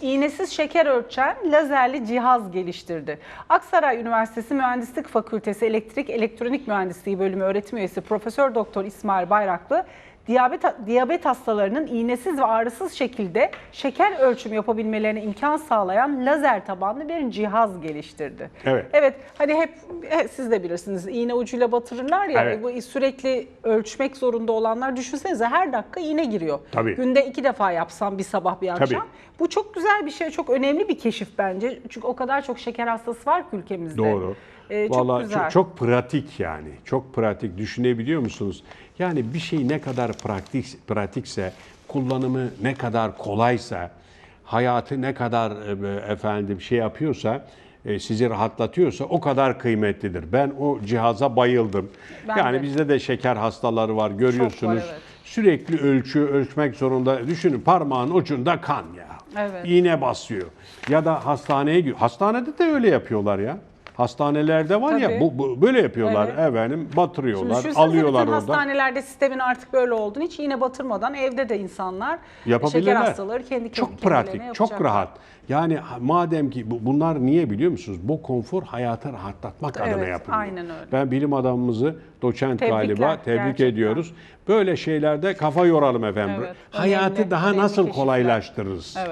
İğnesiz şeker ölçen lazerli cihaz geliştirdi. Aksaray Üniversitesi Mühendislik Fakültesi Elektrik Elektronik Mühendisliği Bölümü öğretim üyesi Profesör Doktor İsmail Bayraklı, diyabet, diyabet hastalarının iğnesiz ve ağrısız şekilde şeker ölçüm yapabilmelerine imkan sağlayan lazer tabanlı bir cihaz geliştirdi. Evet. Evet, hani hep he, siz de bilirsiniz iğne ucuyla batırırlar ya Evet. bu sürekli ölçmek zorunda olanlar düşünsenize her dakika iğne giriyor. Tabii. Günde iki defa yapsam bir sabah bir akşam. Tabii. Bu çok güzel bir şey, çok önemli bir keşif bence. Çünkü o kadar çok şeker hastası var ki ülkemizde. Doğru. Ee, çok Vallahi güzel. Çok, çok pratik yani. Çok pratik. Düşünebiliyor musunuz? Yani bir şey ne kadar pratik pratikse, kullanımı ne kadar kolaysa, hayatı ne kadar e, efendim şey yapıyorsa, e, sizi rahatlatıyorsa o kadar kıymetlidir. Ben o cihaza bayıldım. Ben yani de. bizde de şeker hastaları var görüyorsunuz. evet. Sürekli ölçü ölçmek zorunda. Düşünün parmağın ucunda kan ya. Evet. İğne basıyor. Ya da hastaneye gidiyor. Hastanede de öyle yapıyorlar ya. Hastanelerde var Tabii. ya bu, bu- böyle yapıyorlar Evet. efendim Şimdi batırıyorlar, düşünsenize alıyorlar oradan. hastanelerde sistemin artık böyle olduğunu hiç iğne batırmadan evde de insanlar şeker hastaları kendi çok pratik, çok rahat. Yani madem ki bu- bunlar niye biliyor musunuz? Bu konfor hayatı rahatlatmak adına Evet, yapılıyor. aynen öyle. Ben bilim adamımızı doçent Tebrikler, galiba tebrik gerçekten. ediyoruz. Böyle şeylerde kafa yoralım efendim. Evet, hayatı önemli, daha önemli nasıl keşifler. kolaylaştırırız? Evet.